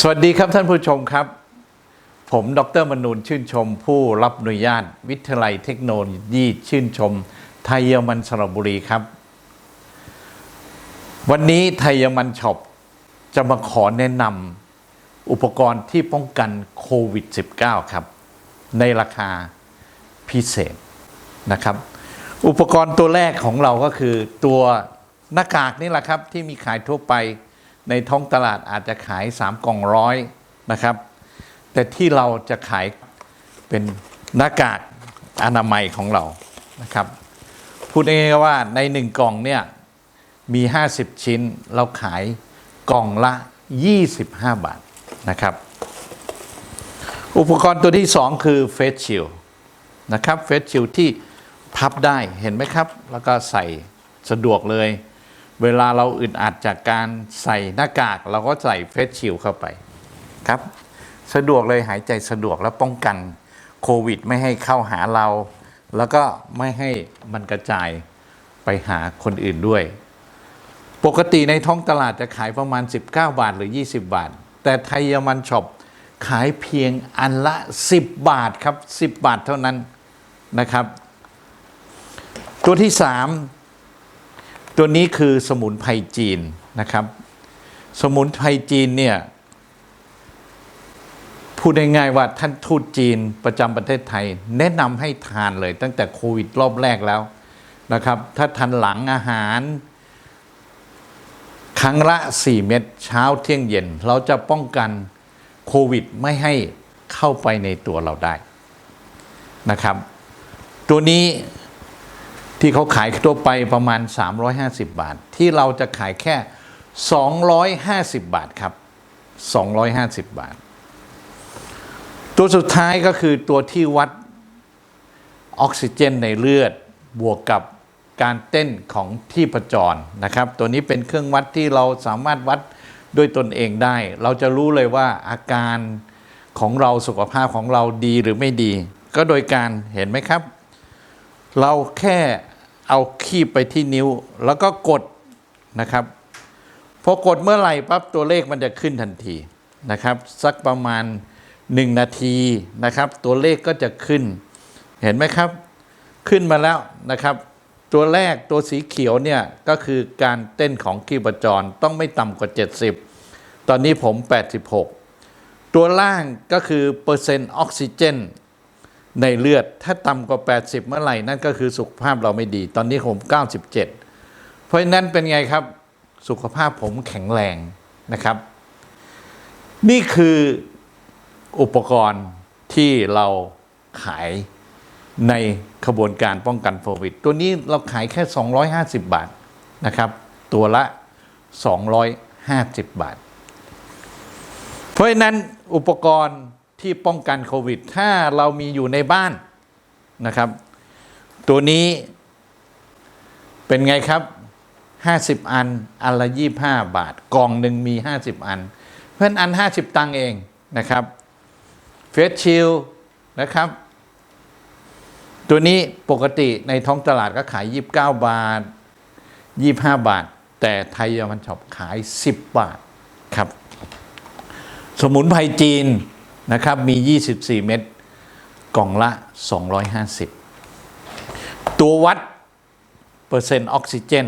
สวัสดีครับท่านผู้ชมครับ ผมดรมนูนชื่นชมผู้รับอนุญาต วิทยาลัยเทคโนโลยีชื่นชม ไทยเยอรมันสระบุรีครับ วันนี้ไทยเยอรมันช็อปจะมาขอแนะนำอุปกรณ์ที่ป้องกันโควิด -19 ครับ ในราคาพิเศษนะครับ อุปกรณ์ตัวแรกของเราก็คือตัวหน้ากากนี่แหละครับที่มีขายทั่วไป ในท้องตลาดอาจจะขาย 3 กล่องร้อยนะครับ แต่ที่เราจะขายเป็นหน้ากากอนามัยของเรานะครับ พูดง่ายๆว่าในหนึ่งกล่องเนี่ยมี 50 ชิ้นเราขายกล่องละ 25 บาทนะครับ อุปกรณ์ตัวที่ 2 คือเฟสชิลนะครับเฟสชิลที่พับได้เห็นไหมครับ แล้วก็ใส่สะดวกเลย เวลาเราอึดอัดจากการใส่หน้ากากเราก็ใส่เฟสชิลเข้าไปครับ สะดวกเลยหายใจสะดวกและป้องกันโควิด ไม่ให้เข้าหาเรา แล้วก็ไม่ให้มันกระจายไปหาคนอื่นด้วย ปกติในท้องตลาดจะขายประมาณ 19 บาทหรือ 20 บาท แต่ไทยมันช็อปขายเพียงอันละ 10 บาทครับ 10 บาทเท่านั้นนะครับ ตัวที่ 3 ตัวนี้คือสมุนไพรจีนนะครับ สมุนไพรจีนเนี่ยพูดง่ายๆว่าท่านทูตจีนประจำประเทศไทย แนะนำให้ทานเลย ตั้งแต่โควิดรอบแรกแล้วนะครับ ถ้าทานหลังอาหาร ครั้งละ 4 เม็ดเช้าเที่ยงเย็น เราจะป้องกันโควิดไม่ให้เข้าไปในตัวเราได้นะครับ ตัวนี้ ที่เขาขายทั่วไปประมาณ 350 บาท ที่เราจะขายแค่ 250 บาทครับ 250 บาท ตัวสุดท้ายก็คือตัวที่วัดออกซิเจนในเลือดบวกกับการเต้นของที่ประจรนะครับ ตัวนี้เป็นเครื่องวัดที่เราสามารถวัดด้วยตนเองได้ เราจะรู้เลยว่าอาการของเราสุขภาพของเราดีหรือไม่ดี ก็โดยการเห็นไหมครับ เราแค่ เอาคีบไปที่นิ้ว แล้วก็กดนะครับพอกดเมื่อไหร่ปั๊บตัวเลขมันจะขึ้นทันทีนะครับ สักประมาณ 1 นาทีนะครับ ตัวเลขก็จะขึ้น เห็นไหมครับ ขึ้นมาแล้วนะครับ ตัวแรกตัวสีเขียวเนี่ยก็คือการเต้นของกีบจรต้องไม่ต่ำกว่า 70 ตอนนี้ผม 86 ตัวล่างก็คือเปอร์เซ็นต์ออกซิเจน ในเลือด ถ้าต่ำกว่า 80 เมื่อไหร่ นั่นก็คือสุขภาพเราไม่ดี ตอนนี้ผม 97 เพราะฉะนั้นเป็นไงครับ สุขภาพผมแข็งแรงนะครับ นี่คืออุปกรณ์ที่เราขายในขบวนการป้องกันโควิด ตัวนี้เราขายแค่ 250 บาทนะครับ ตัวละ 250 บาท เพราะฉะนั้นอุปกรณ์ ที่ป้องกันโควิด ถ้าเรามีอยู่ในบ้านนะครับ ตัวนี้เป็นไงครับ 50 อัน อันละ 25 บาท กล่องหนึ่งมี 50 อัน เพราะฉะนั้นอัน 50 ตังเองนะครับเฟสชิลนะครับ ตัวนี้ปกติในท้องตลาดก็ขาย 29 บาท 25 บาท แต่ไทยยอรมันช็อปขาย 10 บาทครับ สมุนไพรจีน นะครับมี 24 เม็ดกล่องละ 250 ตัววัดเปอร์เซ็นต์ออกซิเจน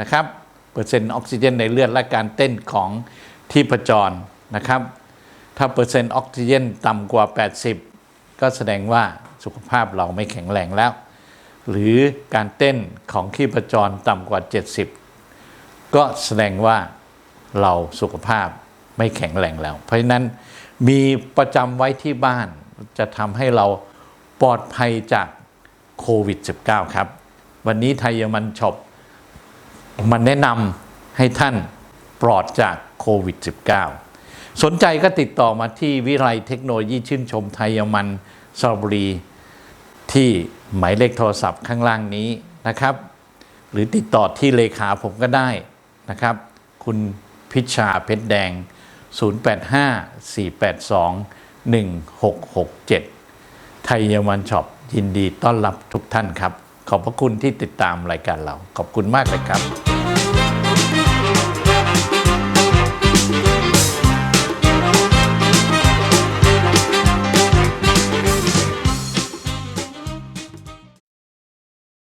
นะครับเปอร์เซ็นต์ออกซิเจนในเลือดและการเต้นของที่ประจรนะครับ ถ้าเปอร์เซ็นต์ออกซิเจนต่ำกว่า 80 ก็แสดงว่าสุขภาพเราไม่แข็งแรงแล้ว หรือการเต้นของที่ประจรต่ำกว่า 70 ก็แสดงว่าเราสุขภาพไม่แข็งแรงแล้ว เพราะฉะนั้น มีประจำไว้ที่บ้านจะทำให้เราปลอดภัยจากโควิด -19 ครับ วันนี้ไทยมันช็อปมันแนะนำให้ท่านปลอดจากโควิด -19 สนใจก็ติดต่อมาที่วิไลเทคโนโลยีชื่นชมไทยมันสระบุรีที่หมายเลขโทรศัพท์ข้างล่างนี้นะครับ หรือติดต่อที่เลขาผมก็ได้นะครับ คุณพิชาเพชรแดง 0854821667 ไทยเยอรมันช็อปยินดีต้อนรับทุกท่านครับ ขอบพระคุณที่ติดตามรายการเรา ขอบคุณมากเลยครับ